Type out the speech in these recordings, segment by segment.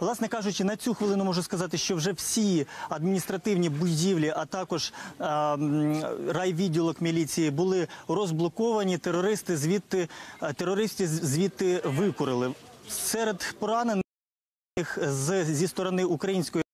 Власне кажучи, на цю хвилину можу сказати, що вже всі адміністративні будівлі, а також е, м, райвідділок міліції були розблоковані. Терористи звідти е, терористи звідти викурили серед поранених з зі сторони української.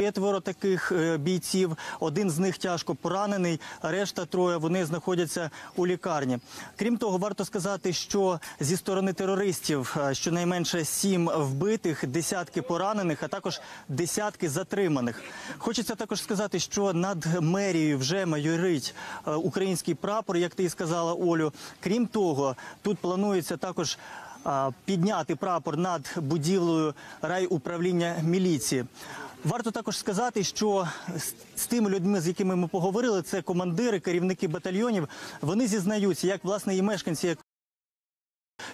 Четверо таких е, бійців, один з них тяжко поранений, решта троє вони знаходяться у лікарні. Крім того, варто сказати, що зі сторони терористів е, щонайменше сім вбитих, десятки поранених, а також десятки затриманих. Хочеться також сказати, що над мерією вже майорить е, український прапор, як ти і сказала, Олю. Крім того, тут планується також підняти прапор над будівлею райуправління міліції. Варто також сказати, що з, з тими людьми, з якими ми поговорили, це командири, керівники батальйонів. Вони зізнаються, як власне і мешканці, як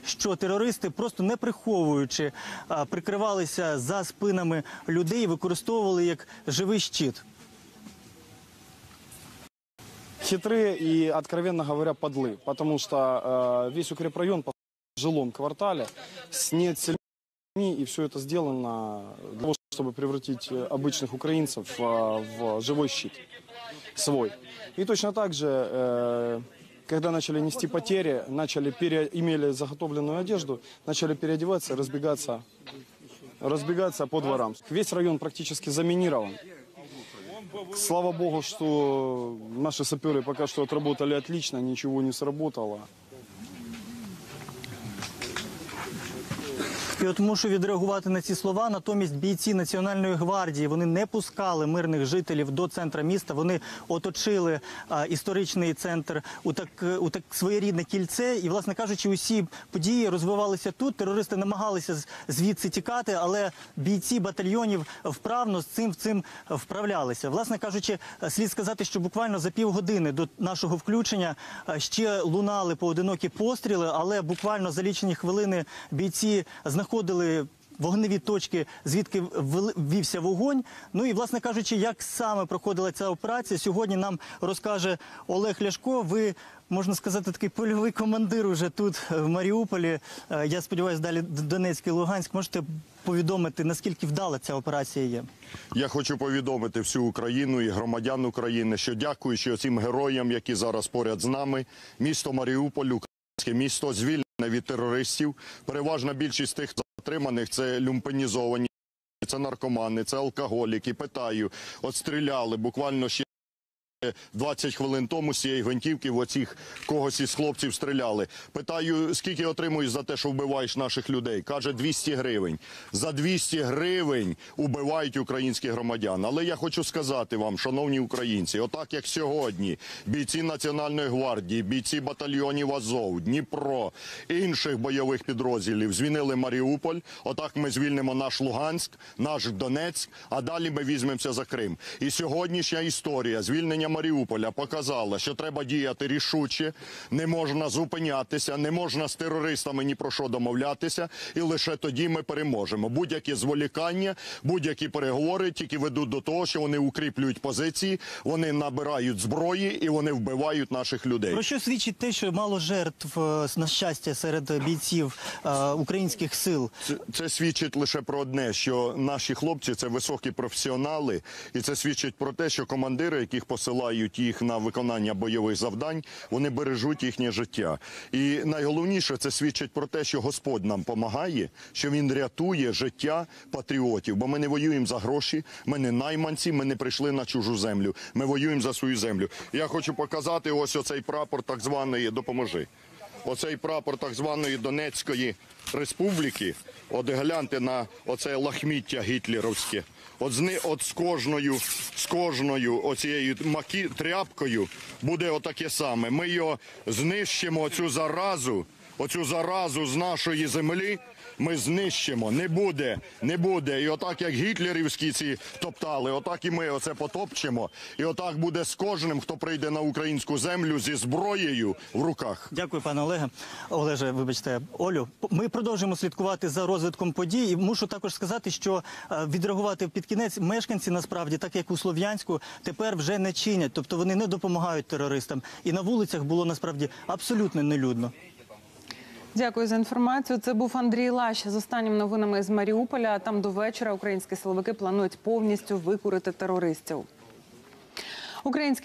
що терористи, просто не приховуючи, а, прикривалися за спинами людей, використовували як живий щит. Хитрые и, откровенно говоря, подлы, потому что э, весь укрепрайон по в жилом квартале снят сельми, и все это сделано для того, чтобы превратить э, обычных украинцев э, в живой щит свой. И точно так же, э, когда начали нести потери, начали пере... имели заготовленную одежду, начали переодеваться, разбегаться, разбегаться по дворам. Весь район практически заминирован. Слава богу, что наши саперы пока что отработали отлично, ничего не сработало. І от мушу відреагувати на ці слова. Натомість бійці Національної гвардії вони не пускали мирних жителів до центра міста. Вони оточили а, історичний центр у так у так своєрідне кільце. І, власне кажучи, усі події розвивалися тут. Терористи намагалися звідси тікати, але бійці батальйонів вправно з цим в цим вправлялися. Власне кажучи, слід сказати, що буквально за півгодини до нашого включення ще лунали поодинокі постріли, але буквально за лічені хвилини бійці знаходили вогневі точки, звідки вівся вогонь. Ну і власне кажучи, як саме проходила ця операція, сьогодні нам розкаже Олег Ляшко. Ви можна сказати, такий польовий командир уже тут в Маріуполі. Е, Я сподіваюся, далі Донецьк і Луганськ. Можете повідомити, наскільки вдала ця операція є? Я хочу повідомити всю Україну і громадян України, що дякуючи цим героям, які зараз поряд з нами, місто Маріуполь, українське місто звільнене від терористів. Переважна більшість тих затриманих це люмпенізовані, це наркомани, це алкоголіки. Питаю, от стріляли буквально ще. 20 хвилин тому з цієї гвинтівки в оцих когось із хлопців стріляли. Питаю, скільки отримуєш за те, що вбиваєш наших людей? Каже, 200 гривень. За 200 гривень убивають українських громадян. Але я хочу сказати вам, шановні українці, отак як сьогодні бійці Національної гвардії, бійці батальйонів Азов, Дніпро, інших бойових підрозділів звільнили Маріуполь. Отак ми звільнимо наш Луганськ, наш Донецьк, а далі ми візьмемося за Крим. І сьогоднішня історія звільнення Маріуполя показала, що треба діяти рішуче, не можна зупинятися, не можна з терористами ні про що домовлятися, і лише тоді ми переможемо. Будь-які зволікання, будь-які переговори тільки ведуть до того, що вони укріплюють позиції, вони набирають зброї і вони вбивають наших людей. Про що свідчить те, що мало жертв е, на щастя серед бійців е, українських сил? Це, це свідчить лише про одне, що наші хлопці це високі професіонали, і це свідчить про те, що командири, яких посилають їх на виконання бойових завдань, вони бережуть їхнє життя. І найголовніше це свідчить про те, що Господь нам допомагає, що він рятує життя патріотів. Бо ми не воюємо за гроші, ми не найманці, ми не прийшли на чужу землю. Ми воюємо за свою землю. Я хочу показати ось оцей прапор так званий допоможи. Оцей прапор так званої Донецької республіки. От гляньте на оце лахміття гітлерівське. От з, от з кожною, з кожною оцією макі, тряпкою буде отаке саме. Ми його знищимо, цю заразу, оцю заразу з нашої землі. Ми знищимо, не буде, не буде. І отак, як гітлерівські ці топтали, отак і ми оце потопчемо. І отак буде з кожним, хто прийде на українську землю зі зброєю в руках. Дякую, пане Олеге. Олеже, вибачте, Олю. Ми продовжуємо слідкувати за розвитком подій. І мушу також сказати, що е, відреагувати під кінець мешканці насправді, так як у Слов'янську, тепер вже не чинять, тобто вони не допомагають терористам. І на вулицях було насправді абсолютно нелюдно. Дякую за інформацію. Це був Андрій Лащ з останніми новинами з Маріуполя. Там до вечора українські силовики планують повністю викурити терористів. Українські